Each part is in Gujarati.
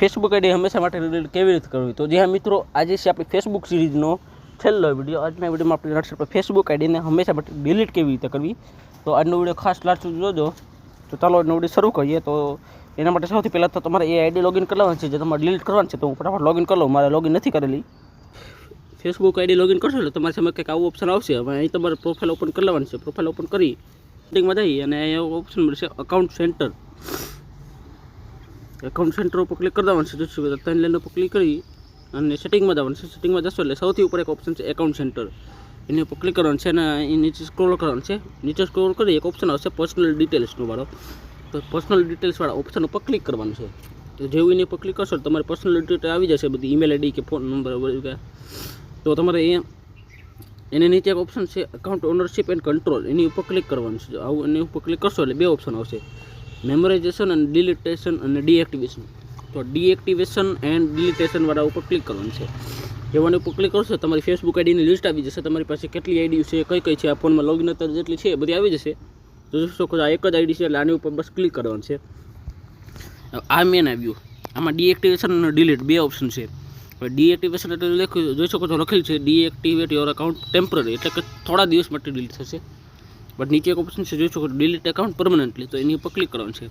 ફેસબુક આઈડી હંમેશા માટે રિલેટ કેવી રીતે કરવી? તો જે મિત્રો, આજે છે આપણી ફેસબુક સિરીઝનો છેલ્લો વીડિયો આજના વિડીયોમાં આપણે આપણે ફેસબુક આઈડીને હંમેશા માટે ડિલીટ કેવી રીતે કરવી? તો આજનો વીડિયો ખાસ લાસ્ટ જોજો. તો ચાલો આજનો વીડિયો શરૂ કરીએ. તો એના માટે સૌથી પહેલાં તો તમારે એ આઈડી લોગિન કરવાનું છે, જે તમારે ડિલીટ કરવાનું છે, તો હું ફટાફટ લોગિન કરી લઉં. મારે લોગિન નથી કરેલી. ફેસબુક આઈડી લોગિન કરશો એટલે તમારી સામે કંઈક આવું ઓપ્શન આવશે. હવે અહીં તમારે પ્રોફાઇલ ઓપન કરી લેવાનું છે. પ્રોફાઇલ ઓપન કરી સેટિંગમાં જઈ અને અહીંયા ઓપ્શન મળશે અકાઉન્ટ સેન્ટર એકાઉન્ટ સેન્ટર ઉપર ક્લિક કરી દેવાનું છે, જોશું કે ત્રણ ઉપર ક્લિક કરી અને સેટિંગમાં જવાનું છે. સેટિંગમાં જશો એટલે સૌથી ઉપર એક ઓપ્શન છે એકાઉન્ટ સેન્ટર એની ઉપર ક્લિક કરવાનું છે અને એ નીચે સ્ક્રોલ કરવાનું છે. નીચે સ્ક્રોલ કરી એક ઓપ્શન આવશે પર્સનલ ડિટેલ્સનો વાળો. તો પર્સનલ ડિટેલ્સવાળા ઓપ્શન ઉપર ક્લિક કરવાનું છે. તો જેવું એની ઉપર ક્લિક કરશો તમારે પર્સનલ ડિટેલ આવી જશે, બધી ઈમેલ આઈડી કે ફોન નંબર તો તમારે એ એની નીચે એક ઓપ્શન છે અકાઉન્ટ ઓનરશિપ એન્ડ કંટ્રોલ એની ઉપર ક્લિક કરવાનું છે. આવું એની ઉપર ક્લિક કરશો એટલે બે ઓપ્શન આવશે. મેમોરાઇઝેશન અને ડિલિટેશન અને ડીએક્ટિવેશન તો ડીએક્ટિવેશન એન્ડ ડિલિટેશનવાળા ઉપર ક્લિક કરવાનું છે. જેવાની ઉપર ક્લિક કરશો, તમારી ફેસબુક આઈડીની લિસ્ટ આવી જશે. તમારી પાસે કેટલી આઈડી છે, કઈ કઈ છે, આ ફોનમાં લોગિન અત્યારે જેટલી છે એ બધી આવી જશે. તો જોઈ શકો આ એક જ આઈડી છે, એટલે આની ઉપર બસ ક્લિક કરવાનું છે. આ મેન આવ્યું. આમાં ડીએક્ટિવેશન અને ડિલીટ બે ઓપ્શન છે. હવે ડીએક્ટિવેશન એટલે લખ્યું, જોઈ શકો છો લખેલું છે ડીએક્ટિવેટ યોર અકાઉન્ટ ટેમ્પરરી એટલે કે થોડા દિવસ માટે ડિલીટ થશે. બટ નીચે એક ઓપ્શન છે જોઈ શકો ડિલીટ એકાઉન્ટ પરમનન્ટલી તો એની ઉપર ક્લિક કરવાનું છે.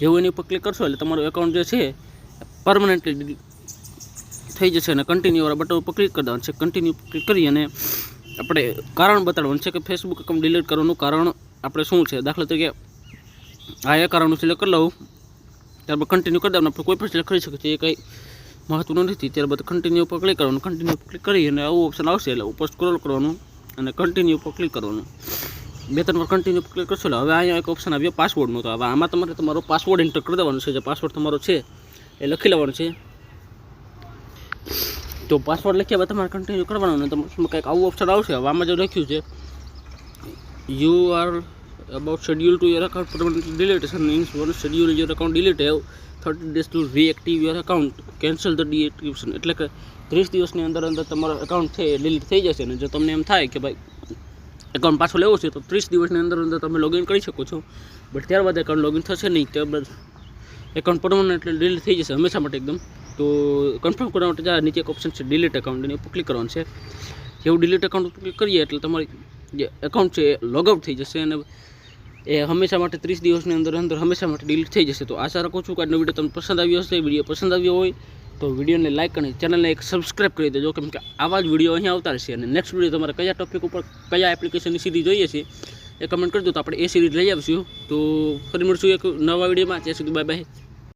જેવું એની ઉપર ક્લિક કરશો એટલે તમારું એકાઉન્ટ જે છે પરમનન્ટલી થઈ જશે અને કન્ટિન્યુવાળા બટન ઉપર ક્લિક કરી દેવાનું છે. કન્ટિન્યુ ક્લિક કરી અને આપણે કારણ બતાડવાનું છે કે ફેસબુક એકાઉન્ટ ડિલીટ કરવાનું કારણ આપણે શું છે? દાખલા તરીકે, આ એ કારણનું સિલેક્ટ કરી લઉં. ત્યારબાદ કન્ટિન્યુ કરી દેવાનું. આપણે કોઈ પણ સિલેક્ટ કરી શકીએ છીએ, એ કંઈ મહત્વનું નથી. ત્યારબાદ કન્ટિન્યુ ઉપર ક્લિક કરવાનું. કન્ટિન્યુ ક્લિક કરી અને આવું ઓપ્શન આવશે એટલે ઉપર સ્ક્રોલ કરવાનું અને કન્ટિન્યુ ઉપર ક્લિક કરવાનું. બે ત્રણ વાર કન્ટિન્યુ ક્લિક કરશો એટલે હવે અહીંયા એક ઓપ્શન આવ્યો પાસવર્ડનો તો હવે આમાં તમારે તમારો પાસવર્ડ એન્ટર કરી દેવાનો છે. જે પાસવર્ડ તમારો છે, એ લખી લેવાનો છે. તો પાસવર્ડ લખ્યા બાદ તમારે કન્ટિન્યુ કરવાનો અને તમારે કંઈક આવું ઓપ્શન આવશે. હવે આમાં જે લખ્યું છે you are about schedule to your account permanent deletion means one schedule your account delete have thirty days to reactive your account cancel the deactivation એટલે કે ત્રીસ દિવસની અંદર અંદર તમારો એકાઉન્ટ છે ડિલીટ થઈ જશે. ને જો તમને એમ થાય કે ભાઈ એકાઉન્ટ પાછો લેવો છે તો ત્રીસ દિવસની અંદર અંદર તમે લોગિન કરી શકો છો. બટ ત્યારબાદ એકાઉન્ટ લોગિન થશે નહીં, ત્યારબાદ એકાઉન્ટ પરમાનન્ટલી ડિલીટ થઈ જશે હંમેશા માટે એકદમ. તો કન્ફર્મ કરવા માટે જ્યાં નીચે એક ઓપ્શન છે ડિલીટ એકાઉન્ટ એની ઉપર ક્લિક કરવાનું છે. જેવું ડિલીટ એકાઉન્ટ ક્લિક કરીએ એટલે તમારી જે એકાઉન્ટ છે એ લોગઆઉટ થઈ જશે અને એ હંમેશા માટે ત્રીસ દિવસની અંદર અંદર હંમેશા માટે ડિલીટ થઈ જશે. તો આશા રાખું છું કે આજનો વીડિયો તમને પસંદ આવ્યો હશે, વીડિયો પસંદ આવ્યો હોય તો વિડીયોને લાઇક અને ચેનલને એક સબસ્ક્રાઈબ કરી દેજો. કેમ કે આવા જ વીડિયો અહીંયા આવતા રહેશે અને નેક્સ્ટ વીડિયો તમારે કયા ટોપિક ઉપર કયા એપ્લિકેશનની સિરીઝ જોઈએ છે એ કમેન્ટ કરજો. તો આપણે એ સિરીઝ લઈ આવીશું. તો ફરી મળશું એક નવા વિડીયોમાં. ત્યાં સુધી બાય બાય